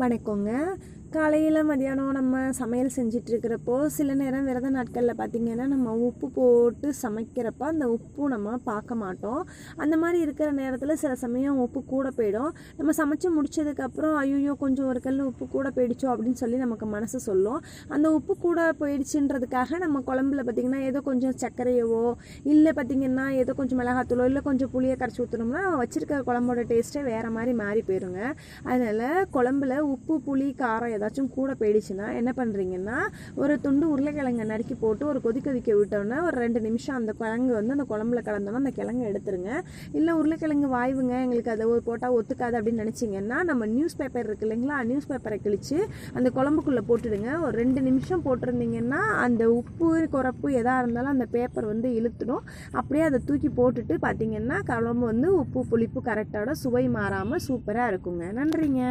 வணக்கங்க. காலையில் மதியானம் நம்ம சமையல் செஞ்சுட்டு இருக்கிறப்போ சில நேரம் விரத நாட்களில் பார்த்திங்கன்னா நம்ம உப்பு போட்டு சமைக்கிறப்ப அந்த உப்பு நம்ம பார்க்க மாட்டோம். அந்த மாதிரி இருக்கிற நேரத்தில் சில சமயம் உப்பு கூட போயிடும். நம்ம சமைச்சு முடிச்சதுக்கப்புறம் ஐயோ கொஞ்சம் ஒரு கல் உப்பு கூட போயிடுச்சோ அப்படின்னு சொல்லி நமக்கு மனசு சொல்லும். அந்த உப்பு கூட போயிடுச்சுன்றதுக்காக நம்ம குழம்புல பார்த்திங்கன்னா ஏதோ கொஞ்சம் சர்க்கரையவோ இல்லை பார்த்திங்கன்னா ஏதோ கொஞ்சம் மிளகாத்தூளோ இல்லை கொஞ்சம் புளியை கரைச்சி ஊற்றணும்னா வச்சுருக்க குழம்போட டேஸ்ட்டே வேறு மாதிரி மாறி போயிருங்க. அதனால் குழம்புல உப்பு புளி காரம் ஏதாச்சும் கூட போயிடுச்சுன்னா என்ன பண்ணுறீங்கன்னா ஒரு துண்டு உருளைக்கிழங்கை நறுக்கி போட்டு ஒரு கொதி கொதிக்க விட்டோன்னே ஒரு ரெண்டு நிமிஷம் அந்த கிழங்கு வந்து அந்த குழம்புல கலந்தோன்னா அந்த கிழங்கு எடுத்துருங்க. இல்லை உருளைக்கிழங்கு வாய்வுங்க எங்களுக்கு அதை போட்டால் ஒத்துக்காது அப்படின்னு நினச்சிங்கன்னா நம்ம நியூஸ் பேப்பர் இருக்கு இல்லைங்களா நியூஸ் பேப்பரை கிழிச்சு அந்த குழம்புக்குள்ளே போட்டுடுங்க. ஒரு ரெண்டு நிமிஷம் போட்டிருந்தீங்கன்னா அந்த உப்பு குறப்பு எதாக இருந்தாலும் அந்த பேப்பர் வந்து இழுத்துடும். அப்படியே அதை தூக்கி போட்டுட்டு பார்த்தீங்கன்னா குழம்பு வந்து உப்பு புளிப்பு கரெக்டாக சுவை மாறாமல் சூப்பராக இருக்குங்க. நன்றிங்க.